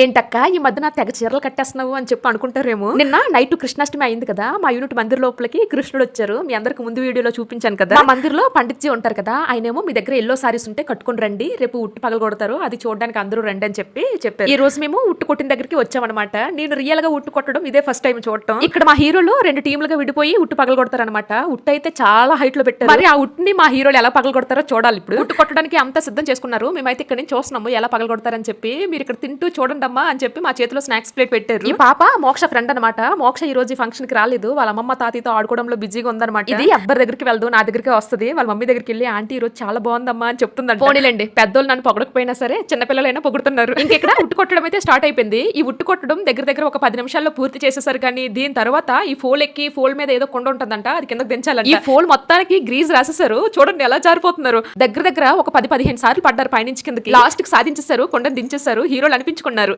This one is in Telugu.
ఏంటక్క ఈ మధ్య నా తెగ చీరలు కట్టేస్తున్నావు అని చెప్పి అనుకుంటారేమో. నిన్న నైట్ కృష్ణాష్టమి అయింది కదా మా యూనిట్ మందిర్ లోపలికి కృష్ణుడు వచ్చారు. మీ అందరికి ముందు వీడియోలో చూపించాను కదా. మా మందిర్లో పండిత్జీ ఉంటారు కదా ఆయనేమో మీ దగ్గర ఎల్లో సారీస్ ఉంటే కట్టుకొని రండి రేపు ఉట్టు పగల కొడతారు అది చూడడానికి అందరూ రండి అని చెప్పి చెప్పారు. ఈ రోజు మేము ఉట్టు కొట్టిన దగ్గరికి వచ్చామన్నమాట. నేను రియల్గా ఉట్టు కొట్టడం ఇదే ఫస్ట్ టైం చూడటం. ఇక్కడ మా హీరోలు రెండు టీంలుగా విడిపోయి ఉట్టు పగల కొడతారు అనమాట ఉట్టు అయితే చాలా హైట్లో పెట్టారు. మరి ఆ ఉట్టుని మా హీరోలు ఎలా పగల కొడతారో చూడాలి ఇప్పుడు. ఉట్టు కొట్టడానికి అంతా సిద్ధం చేసుకున్నారు. మేమైతే ఇక్కడ నుంచి చూస్తున్నాము ఎలా పగల కొడతారని చెప్పి మీరు ఇక్కడ తింటూ చూడండి. అమ్మా అని చెప్పి మా చేతిలో స్నాక్స్ ప్లేట్ పెట్టారు. ఈ పాప మోక్ష ఫ్రెండ్ అనమాట మోక్ష ఈ రోజు ఫంక్షన్కి రాలేదు. వాళ్ళ అమ్మమ్మ తాతయ్యతో ఆడుకోవడంలో బిజీగా ఉందన్నమాట. ఇది ఎవ్వరి దగ్గరికి వెళ్దు నా దగ్గరికి వస్తుంది. వాళ్ళ మమ్మీ దగ్గరికి వెళ్ళి ఆంటీ ఈ రోజు చాలా బాగుందమ్మా అని చెప్తుందంట. పోనీలండి. పెద్దోళ్ళు నన్ను పొగడకపోయినా సరే చిన్నపిల్లలైనా పొగుడుతున్నారు. ఇంకెక్కడ ఉట్టు కొట్టడం అయితే స్టార్ట్ అయిపోయింది. ఈ ఉట్టు కొట్టడం దగ్గర దగ్గర ఒక పది నిమిషాల్లో పూర్తి చేసేసారు కానీ దీని తర్వాత ఈ ఫోల్ ఎక్కి ఫోల్ మీద ఏదో కొండ ఉంటుందంట అది కిందకి దించాలంట. ఈ ఫోల్ మొత్తానికి గ్రీజ్ రాసేసారు చూడండి ఎలా జారిపోతున్నారు. దగ్గర దగ్గర ఒక పది పదిహేను సార్లు పడ్డారు పైనుంచి కిందకి. లాస్ట్కి సాధించేశారు కొండను దించేశారు హీరోలు అనిపించుకున్నారు.